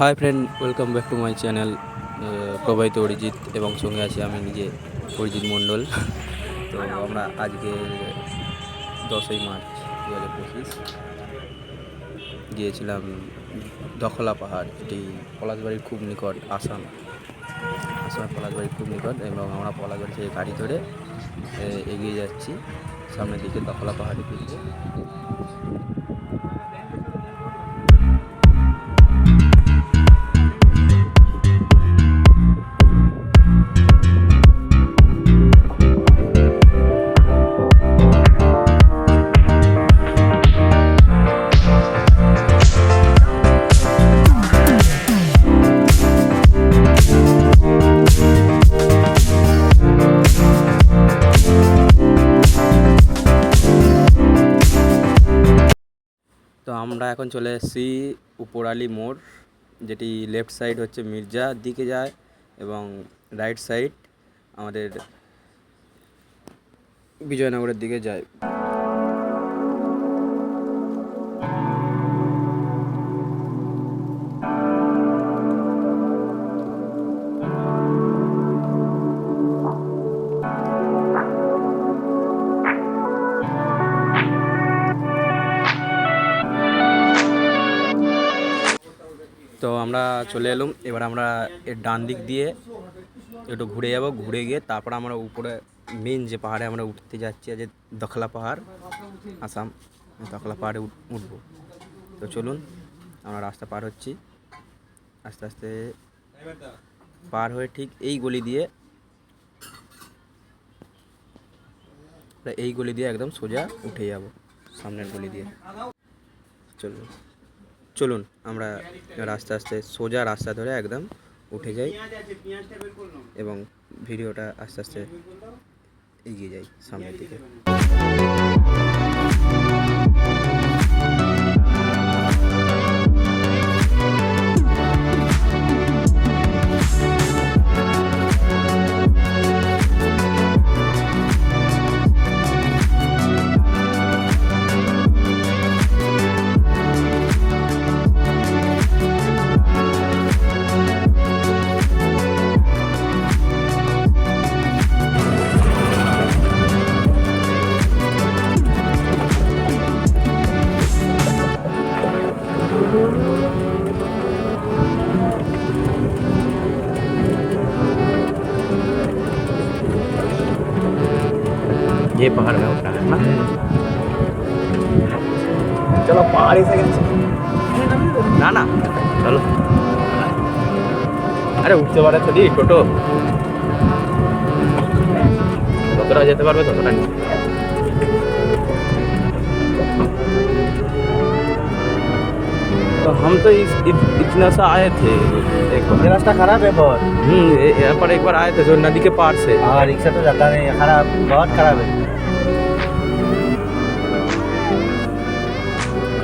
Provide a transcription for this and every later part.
Hi friend welcome back to my channel প্রবাহিত অরিজিৎ এবং সঙ্গে আছি আমি নিজে, অরিজিৎ মণ্ডল। তো আমরা আজকে দশই মার্চ দু হাজার পঁচিশ গিয়েছিলাম দখলা পাহাড়, এটি পলাশবাড়ির খুব নিকট, আসাম। আসামের পলাশবাড়ির খুব নিকট এবং আমরা পলাশবাড়ি থেকে গাড়ি ধরে এগিয়ে যাচ্ছি। সামনের দিকে দখলা পাহাড়ের দিকে এখন চলে এসেছি উপরালি মোড়, যেটি লেফট সাইড হচ্ছে মির্জা, দিকে যায় এবং রাইট সাইড আমাদের বিজয়নগরের দিকে যায়। চলে এলাম। এবার আমরা এর ডান দিক দিয়ে একটু ঘুরে যাব। ঘুরে গিয়ে তারপর আমরা উপরে মেন যে পাহাড়ে আমরা উঠতে যাচ্ছি যে দখলা পাহাড়, আসাম দখলা পাহাড়ে উঠ- উঠবো। তো চলুন, আমরা রাস্তা পার হচ্ছি। আস্তে আস্তে পার হয়ে ঠিক এই গলি দিয়ে, এই গলি দিয়ে একদম সোজা উঠে যাব, সামনের গলি দিয়ে। চলুন। চলুন, আমরা রাস্তে আস্তে, সোজা রাস্তা ধরে একদম উঠে যাই এবং ভিডিওটা আস্তে আস্তে এগিয়ে যাই সামনের দিকে। উঠতে পারে তো দি টোটো যতটা যেতে পারবে ততটা নিয়ে। तो हम तो इस इत, इतना सा आए थे एक बार ये रास्ता खराब है बहुत हम्म ये- यहाँ पर एक बार आए थे जो नदी के पार से हाँ रिक्शा तो जाता नहीं है खराब बहुत खराब है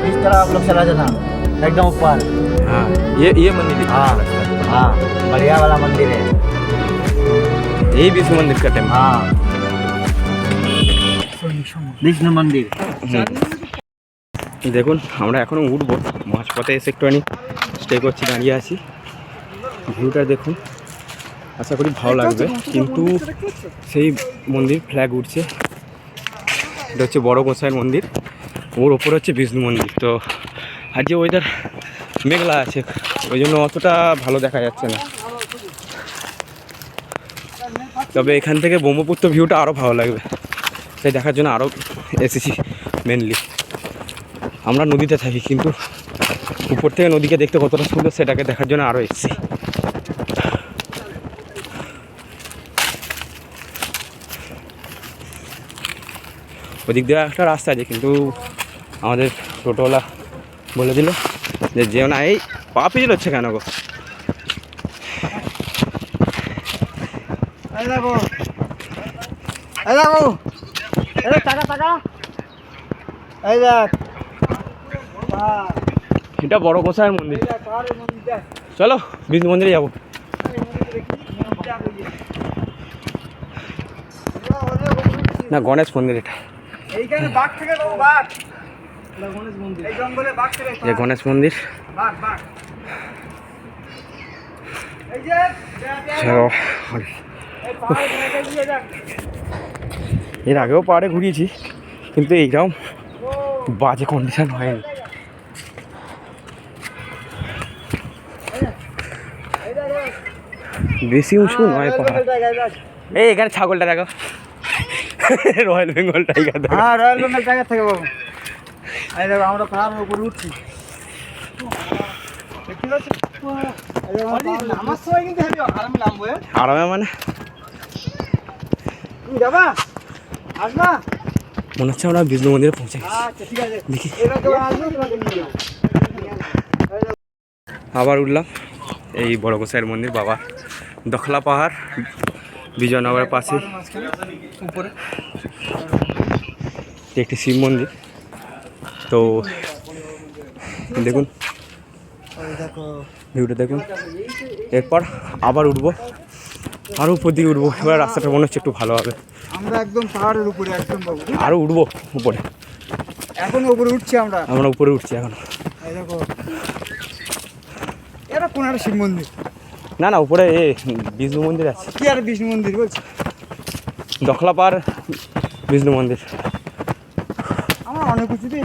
इस तरह आप लोग चला जाना एकदम ऊपर हाँ ये ये मंदिर दिखा हाँ लगता है। हाँ बढ़िया वाला मंदिर है यही विष्णु मंदिर का टेम्पल हाँ विष्णु मंदिर দেখুন আমরা এখনও উঠবো মাঝপথে এসে একটুখানি স্টে করছি দাঁড়িয়ে আছি ভিউটা দেখুন আশা করি ভালো লাগবে কিন্তু সেই মন্দির ফ্ল্যাগ উঠছে এটা হচ্ছে বড় গোসাইয়ের মন্দির ওর ওপর হচ্ছে বিষ্ণু মন্দির তো আর যে ওয়েদার মেঘলা আছে, ওই জন্য অতটা ভালো দেখা যাচ্ছে না। তবে এখান থেকে ব্রহ্মপুত্র ভিউটা আরও ভালো লাগবে। তাই দেখার জন্য আরও এসেছি মেনলি আমরা নদীতে থাকি, কিন্তু উপর থেকে নদীকে দেখতে কতটা সুন্দর সেটাকে দেখার জন্য আরও এসেছি। ওদিক দিয়ে একটা রাস্তা আছে, কিন্তু আমাদের টোটোওয়ালা বলে দিল যে যেও না এই পা পিছল হচ্ছে কেন গো? এটা বড় গোসাইয়ের মন্দির। চলো বিষ্ণু মন্দিরে যাব। না গণেশ মন্দির এটা। এইখানে বাঘ থেকে বাঘ। যে গণেশ মন্দির। এর আগেও পাহাড়ে ঘুরিয়েছি, কিন্তু এইরকম বাজে কন্ডিশন হয়নি। বেশি উঁচু নয় পাহাড়। এই এখানে ছাগলটা দেখো। Royal Bengal tiger royal Bengal tiger থেকে বাবু এই দেখো আমরা পাহাড়ের উপরে উঠছি। হেবি আরামে মানে? যাবা? আসবা? মনে হচ্ছে আমরা বিষ্ণু মন্দিরে পৌঁছে গেছি। আচ্ছা দেখি। আবার উঠলাম। এই বড় গোসাইয়ের মন্দির বাবা। দখলা পাহাড় বিজয়নগরের পাশে উপরে। একটি শিব মন্দির। তো দেখুন। ভিউটা দেখুন। এরপর আবার উঠবো। আরও উপর দিকে উঠবো। এবার রাস্তাটা মনে হচ্ছে একটু ভালো হবে। আমরা একদম পাহাড়ের উপরে একদম আরও উঠবো উপরে। এখন উপরে উঠছি আমরা। আমরা উপরে উঠছি এখন। দেখো। এটা কোন একটা শিব মন্দির। না না উপরে এ বিষ্ণু মন্দির আছে। কি আর বিষ্ণু মন্দির বলছি? দখলা পাহাড় বিষ্ণু মন্দির। আমার অনেক থেকে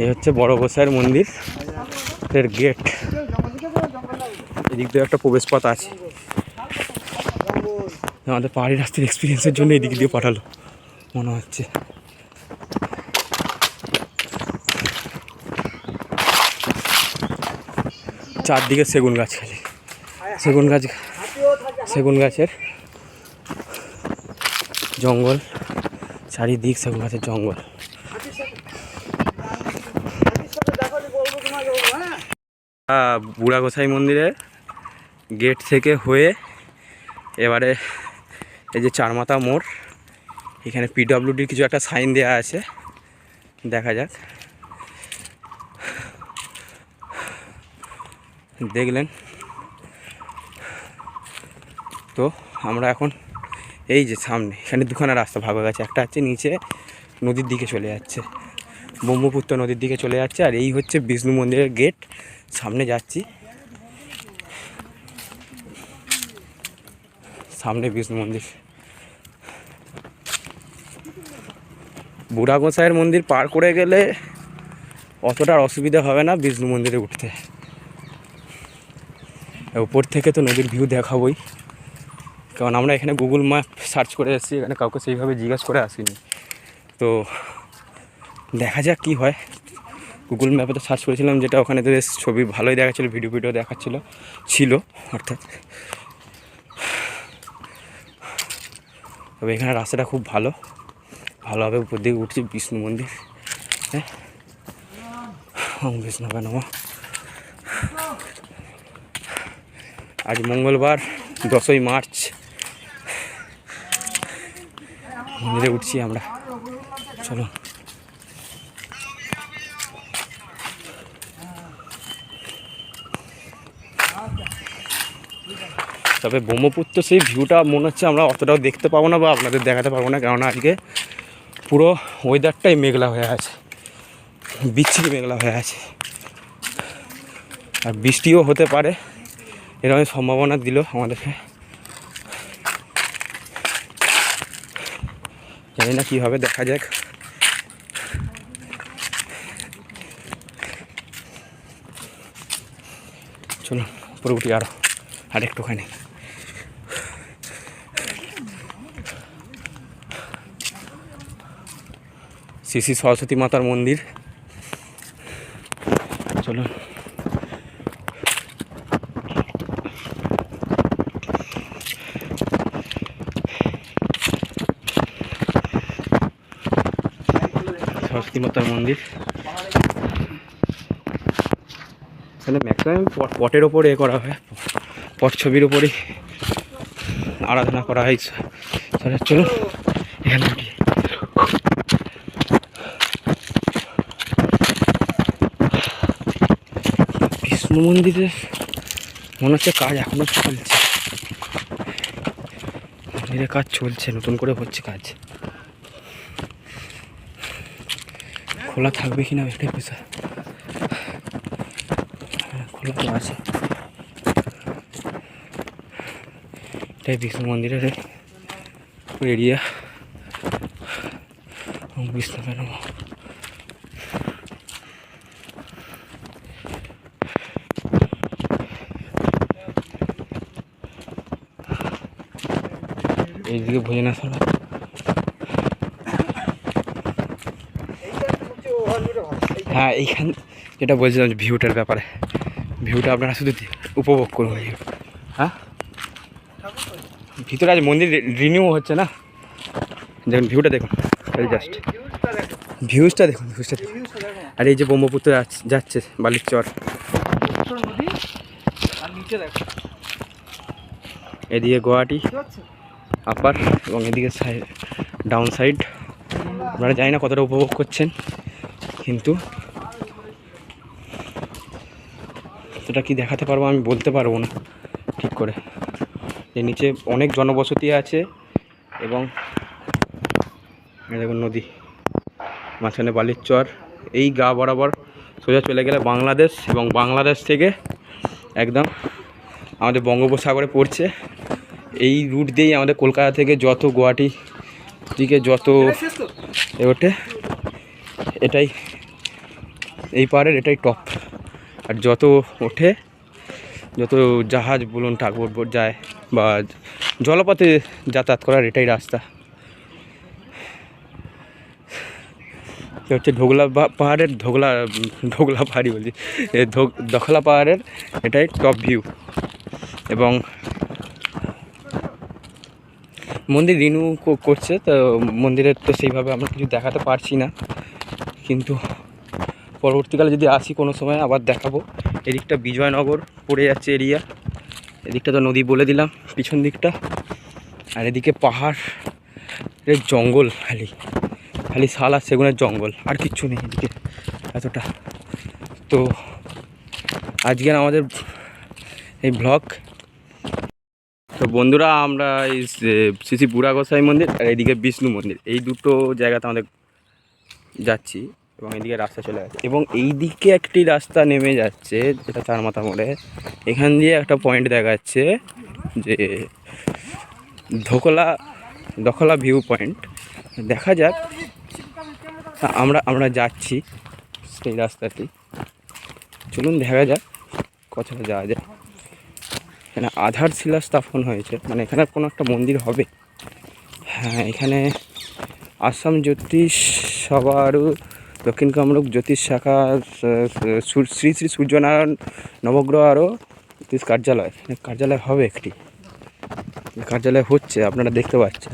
এই হচ্ছে বড় গোসাইয়ের মন্দির, এর গেট। এদিক দিয়ে একটা প্রবেশ পথ আছে আমাদের পাহাড়ি রাস্তার এক্সপিরিয়েন্সের জন্য এদিক দিয়ে পাঠালো, মনে হচ্ছে চারদিকে সেগুন গাছ খালি। সেগুন গাছ, সেগুন গাছের জঙ্গল, চারিদিক সেগুন গাছের জঙ্গল। বুড়া গোসাই মন্দিরে গেট থেকে হয়ে এবারে এই যে চারমাথা মোড়, এখানে পিডব্লিউডির কিছু একটা সাইন দেওয়া আছে। দেখা যাক। দেখলেন। তো আমরা এখন এই যে সামনে, এখানে দুখানা রাস্তা ভাগ হয়ে গেছে। একটা হচ্ছে নিচে নদীর দিকে চলে যাচ্ছে। ব্রহ্মপুত্র নদীর দিকে চলে যাচ্ছে আর এই হচ্ছে বিষ্ণু মন্দিরের গেট। সামনে যাচ্ছি। সামনে বিষ্ণু মন্দির। বুড়া গোসাইয়ের মন্দির পার করে গেলে অতটা অসুবিধা হবে না বিষ্ণু মন্দিরে উঠতে। উপর থেকে তো নদীর ভিউ দেখাবই। কারণ আমরা এখানে গুগল ম্যাপ সার্চ করে এসেছি, এখানে কাউকে সেইভাবে জিজ্ঞাসা করে আসিনি। তো দেখা যাক কী হয়। গুগল ম্যাপে তো সার্চ করেছিলাম, যেটা ওখানে তো বেশ ছবি ভালোই দেখাচ্ছিলো ভিডিও ভিডিও দেখাচ্ছিলো, ছিল, অর্থাৎ। তবে এখানে রাস্তাটা খুব ভালো। ভালোভাবে উপর দিকে উঠছি, বিষ্ণু মন্দির। হ্যাঁ। বিষ্ণু নম। আজ মঙ্গলবার, দশই মার্চ। মন্দিরে উঠছি আমরা। চলো। তবে ব্রহ্মপুত্র সেই ভিউটা মনে হচ্ছে আমরা অতটাও দেখতে পাবো না বা আপনাদের দেখাতে পারব না, কেননা আজকে পুরো ওয়েদারটাই মেঘলা হয়ে আছে। বিচ্ছিরি মেঘলা হয়ে আছে। আর বৃষ্টিও হতে পারে। এরকম সম্ভাবনা দিল আমাদেরকে। জানি না কী হবে দেখা যাক। চলুন উপরে উঠি আরও আর একটুখানি শ্রী শ্রী সরস্বতী মাতার মন্দির চলুন সরস্বতী মাতার মন্দির। এখানে ম্যাক্সিমাম পট, পটের ওপরে এ করা হয়। পট ছবির ওপরেই আরাধনা করা হয়। চলুন এখানে উঠি। বিষ্ণু মন্দিরের মনে হচ্ছে কাজ এখনও চলছে। মনে মন্দিরে কাজ চলছে, নতুন করে হচ্ছে কাজ। খোলা থাকবে কিনা একটাই বিষয়। হ্যাঁ, খোলা তো আছে। এটাই বিষ্ণু মন্দিরের এরিয়া বিষ্ণু ম্যাডাম এইদিকে ভোজনাশালা এইটা একটা সবচেয়ে overview টা ভালো। এইটা। হ্যাঁ এইখান যেটা বলছিলাম যে ভিউটার ব্যাপারে। ভিউটা আপনারা শুধু উপভোগ করুন হ্যাঁ? ভিতরে আজ মন্দির রিনিউ হচ্ছে না? দেখুন ভিউটা দেখুন জাস্ট ভিউজটা দেখুন ভিউজটা দেখুন। আর এই যে ব্রহ্মপুত্র যাচ্ছে- বালির চর। এদিকে পারছ? আপার এবং এদিকে সাইড ডাউন সাইড আপনারা জানি না কতটা উপভোগ করছেন, কিন্তু সেটা কি দেখাতে পারব আমি বলতে পারব না, ঠিক করে। এর নিচে অনেক জনবসতি আছে এবং দেখুন নদী, মাঝখানে বালির চর। এই গা বরাবর সোজা চলে গেলে বাংলাদেশ এবং বাংলাদেশ থেকে একদম আমাদের বঙ্গোপসাগরে পড়ছে। এই রুট দিয়েই আমাদের কলকাতা থেকে যত গুয়াহাটি দিকে যত? এ ওঠে, এটাই, এই পাহাড়ের এটাই টপ আর যত ওঠে, যত জাহাজ, বলুন টাকবোট বোট যায় বা জলপথে যাতায়াত করার এটাই রাস্তা। হচ্ছে ঢোগলা পাহাড়ের ধোগলা ঢোগলা পাহাড়ি বলছি। দখলা পাহাড়ের এটাই টপ ভিউ এবং মন্দির রিনিউ করছে, তো মন্দিরের তো সেইভাবে আমরা কিছু দেখাতে পারছি না। কিন্তু পরবর্তীকালে যদি আসি কোনো সময়, আবার দেখাবো। এদিকটা বিজয়নগর পড়ে যাচ্ছে এরিয়া। এদিকটা তো নদী বলে দিলাম, পিছন দিকটা। আর এদিকে পাহাড়ের জঙ্গল, খালি। খালি শাল আর সেগুনের জঙ্গল, আর কিচ্ছু নেই এদিকে, এতটা। তো আজকের আমাদের এই ব্লগ। তো বন্ধুরা, আমরা এই শ্রী শ্রী বুড়া গোসাই মন্দির আর এইদিকে বিষ্ণু মন্দির, এই দুটো জায়গাতে আমাদের যাচ্ছি। এবং এদিকে রাস্তা চলে যাচ্ছে এবং এই দিকে একটি রাস্তা নেমে যাচ্ছে, যেটা চার মাথা মোড়ে। এখান দিয়ে একটা পয়েন্ট দেখাচ্ছে যে ধোকলা দখলা ভিউ পয়েন্ট দেখা যাক, আমরা আমরা যাচ্ছি সেই রাস্তাতেই। চলুন দেখা যাক কোথায় যাওয়া যায়। এখানে আধার শিলা স্থাপন হয়েছে মানে এখানে কোনো একটা মন্দির হবে। হ্যাঁ এখানে আসাম জ্যোতিষ সবার দক্ষিণ কামরূপ জ্যোতিষ শাখা শ্রী শ্রী সূর্যনারায়ণ নবগ্রহ আরও জ্যোতিষ কার্যালয়। কার্যালয় হবে একটি। কার্যালয় হচ্ছে, আপনারা দেখতে পাচ্ছেন।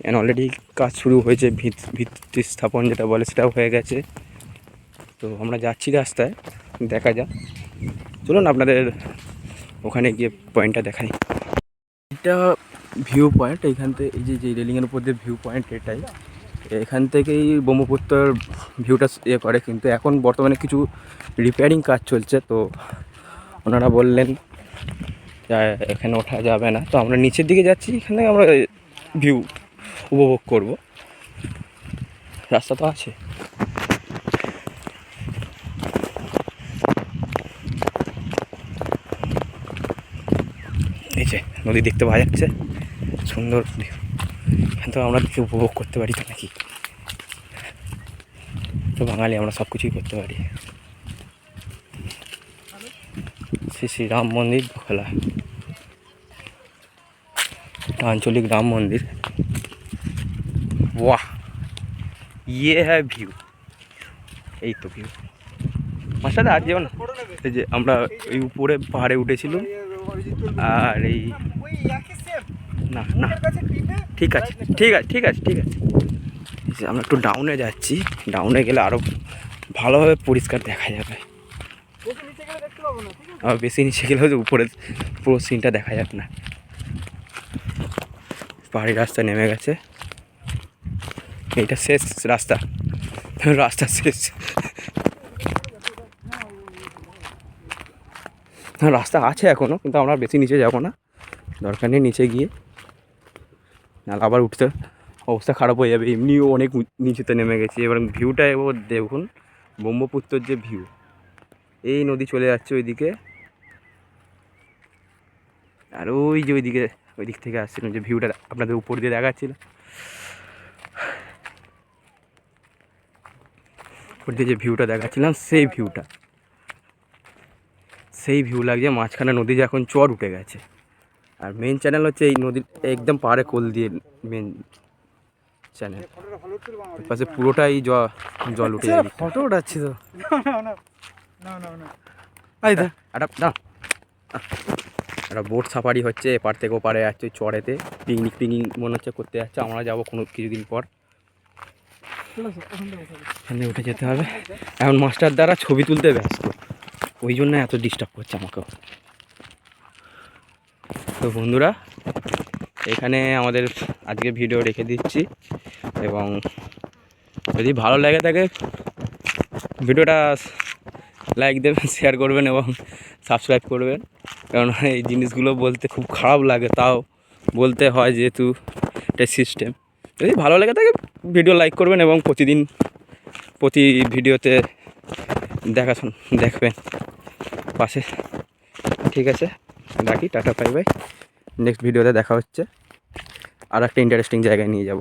এখানে অলরেডি কাজ শুরু হয়েছে, ভিত, ভিত্তি স্থাপন যেটা বলে সেটাও হয়ে গেছে। তো আমরা যাচ্ছি রাস্তায়, দেখা যাক। চলুন আপনাদের ওখানে গিয়ে পয়েন্টটা দেখাই। এটা ভিউ পয়েন্ট এইখান থেকে এই যে যে রেলিংয়ের উপর দিয়ে ভিউ পয়েন্ট এটাই। এখান থেকেই ব্রহ্মপুত্রর ভিউটা ইয়ে করে, কিন্তু এখন বর্তমানে কিছু রিপেয়ারিং কাজ চলছে, তো ওনারা বললেন এখানে ওঠা যাবে না। তো আমরা নিচের দিকে যাচ্ছি, এখানে আমরা ভিউ উপভোগ করব। রাস্তা তো আছে। এই যে, নদী দেখতে পাওয়া যাচ্ছে, সুন্দর view। থেকে আমরা কিছু উপভোগ করতে পারি তো নাকি? তো বাঙালি, আমরা সব কিছুই করতে পারি। শ্রী শ্রী রাম মন্দির খোলা। আঞ্চলিক রাম মন্দির। বাহ! ইয়ে হ্যাঁ ভিউ। এই তো ভিউ। আমার আর যেও না। এই যে আমরা এই উপরে পাহাড়ে উঠেছিলাম। আর এই না না। ঠিক আছে ঠিক আছে ঠিক আছে ঠিক আছে। আমরা একটু ডাউনে যাচ্ছি। ডাউনে গেলে আরও ভালোভাবে পরিষ্কার দেখা যাবে। আবার বেশি নিচে গেলে হয়তো উপরে পুরো সিনটা দেখা যাবে না। পাহাড়ি রাস্তা নেমে গেছে। এইটা শেষ রাস্তা। রাস্তা শেষ। হ্যাঁ রাস্তা আছে এখনও কিন্তু আমরা বেশি নিচে যাব না। দরকার নেই নিচে গিয়ে। নাহলে আবার উঠতে অবস্থা খারাপ হয়ে যাবে। এমনিও অনেক নিচুতে নেমে গেছি। এবার ভিউটা এবার দেখুন, ব্রহ্মপুত্রর যে ভিউ, এই নদী চলে যাচ্ছে ওইদিকে। আর ওই যে ওইদিকে ওই দিক থেকে আসছিলাম যে ভিউটা আপনাদের উপর দিয়ে দেখাচ্ছিল। উপর দিয়ে যে ভিউটা দেখাচ্ছিলাম, সেই ভিউটা। সেই ভিউ লাগছে মাঝখানে নদী যে এখন চর উঠে গেছে। আর মেন চ্যানেল হচ্ছে এই নদীর একদম পাড়ে কোল দিয়ে মেন চ্যানেল পাশে পুরোটাই জল উঠে যাবে ফটো উঠাচ্ছি তো। না না না না না এই দা। একটা না একটা বোট সাফারি হচ্ছে এপার থেকে ওপারে যাচ্ছে চড়েতে পিকনিক পিকনিক মনে হচ্ছে করতে যাচ্ছে আমরা যাব কোনো কিছুদিন পর। এখানে উঠে যেতে হবে। এখন মাস্টার দ্বারা ছবি তুলতে ব্যস্ত। ওই জন্য এত ডিস্টার্ব করছে আমাকেও। তো বন্ধুরা, এখানে আমাদের আজকে ভিডিও রেখে দিচ্ছি এবং যদি ভালো লাগে থাকে ভিডিওটা লাইক দেবেন শেয়ার করবেন এবং সাবস্ক্রাইব করবেন। কারণ এই জিনিসগুলো বলতে খুব খারাপ লাগে, তাও বলতে হয় যেহেতু এটা সিস্টেম যদি ভালো লাগে থাকে ভিডিও লাইক করবেন এবং প্রতিদিন প্রতি ভিডিওতে দেখাশোন, দেখবেন। পাশে, ঠিক আছে? রাখি টাটা বাই নেক্সট ভিডিওতে দেখা হচ্ছে। আর একটা ইন্টারেস্টিং জায়গায় নিয়ে যাব।